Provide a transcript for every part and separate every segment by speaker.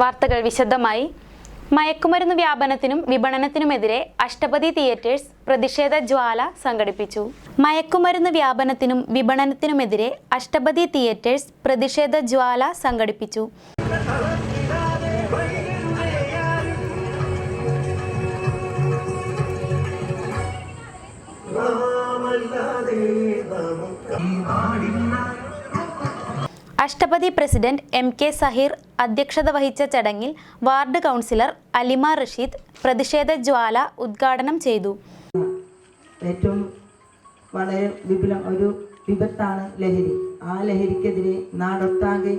Speaker 1: വാർത്തകൾ വിശദമായി. മയക്കുമരുന്ന് വ്യാപനത്തിനും വിപണനത്തിനുമെതിരെ അഷ്ടപതി തിയേറ്റേഴ്സ് പ്രതിഷേധ ജ്വാല സംഘടിപ്പിച്ചു. മയക്കുമരുന്ന് വ്യാപനത്തിനും വിപണനത്തിനുമെതിരെ അഷ്ടപതി തിയേറ്റേഴ്സ് പ്രതിഷേധ ജ്വാല സംഘടിപ്പിച്ചു. Ashtapathi president M K Saheer അധ്യക്ഷത വഹിച്ച ചടങ്ങിൽ വാർഡ് കൗൺസിലർ അലിമ റഷീദ് പ്രതിഷേധ ജ്വാല ഉദ്ഘാടനം ചെയ്തു.
Speaker 2: ഏറ്റവും വളരെ വിപുലം ഒരു വിപത്താണ് ലഹരി. ആ ലഹരിക്കെതിരെ നാടൊട്ടാകെ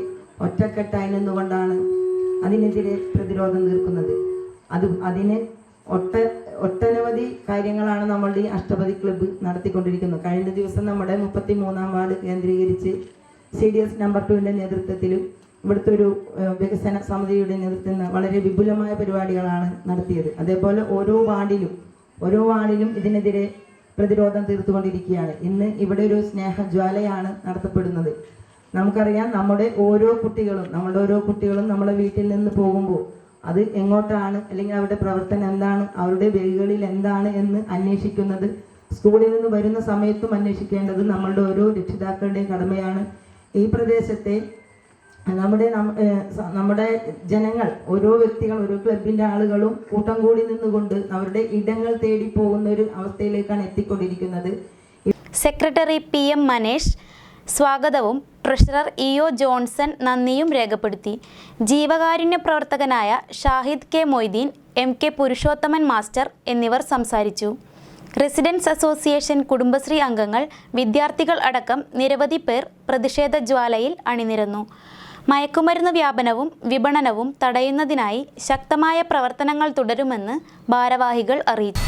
Speaker 2: ഒറ്റക്കെട്ടായി നിന്നുകൊണ്ടാണ് അതിനെതിരെ പ്രതിരോധം തീർക്കുന്നത്. അത് അതിന് ഒട്ട ഒട്ടനവധി കാര്യങ്ങളാണ് നമ്മളുടെ ഈ അഷ്ടപതി ക്ലബ്ബ് നടത്തിക്കൊണ്ടിരിക്കുന്നത്. കഴിഞ്ഞ ദിവസം നമ്മുടെ മുപ്പത്തി മൂന്നാം വാർഡ് കേന്ദ്രീകരിച്ച് സി ഡി എസ് നമ്പർ ടുവിന്റെ നേതൃത്വത്തിലും ഇവിടുത്തെ ഒരു വികസന സമിതിയുടെ നേതൃത്വത്തിൽ വളരെ വിപുലമായ പരിപാടികളാണ് നടത്തിയത്. അതേപോലെ ഓരോ വാർഡിലും ഓരോ വാർഡിലും ഇതിനെതിരെ പ്രതിരോധം തീർത്തുകൊണ്ടിരിക്കുകയാണ്. ഇന്ന് ഇവിടെ ഒരു സ്നേഹജ്വാലയാണ് നടത്തപ്പെടുന്നത്. നമുക്കറിയാം നമ്മുടെ ഓരോ കുട്ടികളും നമ്മുടെ ഓരോ കുട്ടികളും നമ്മുടെ വീട്ടിൽ നിന്ന് പോകുമ്പോൾ അത് എങ്ങോട്ടാണ് അല്ലെങ്കിൽ അവരുടെ പ്രവർത്തനം എന്താണ് അവരുടെ വഴികളിൽ എന്താണ് എന്ന് അന്വേഷിക്കുന്നത് സ്കൂളിൽ നിന്ന് വരുന്ന സമയത്തും അന്വേഷിക്കേണ്ടത് നമ്മളുടെ ഓരോ രക്ഷിതാക്കളുടെയും കടമയാണ്. ഈ പ്രദേശത്തെ നമ്മുടെ നമ്മുടെ ജനങ്ങൾ ഓരോ വ്യക്തികൾ ഓരോ ക്ലബിന്റെ ആളുകളും കൂട്ടം കൂടി നിന്നുകൊണ്ട് അവരുടെ ഇടങ്ങൾ തേടി പോകുന്ന ഒരു അവസ്ഥയിലേക്കാണ് എത്തിക്കൊണ്ടിരിക്കുന്നത്.
Speaker 1: സെക്രട്ടറി പി എം മനേഷ് സ്വാഗതവും ട്രഷറർ ഇ ഒ ജോൺസൺ നന്ദിയും രേഖപ്പെടുത്തി. ജീവകാരുണ്യ പ്രവർത്തകനായ Shahid K Moideen M K Purushothaman master എന്നിവർ സംസാരിച്ചു. റെസിഡൻസ് അസോസിയേഷൻ കുടുംബശ്രീ അംഗങ്ങൾ വിദ്യാർത്ഥികൾ അടക്കം നിരവധി പേർ പ്രതിഷേധ ജ്വാലയിൽ അണിനിരന്നു. മയക്കുമരുന്ന് വ്യാപനവും വിപണനവും തടയുന്നതിനായി ശക്തമായ പ്രവർത്തനങ്ങൾ തുടരുമെന്ന് ഭാരവാഹികൾ അറിയിച്ചു.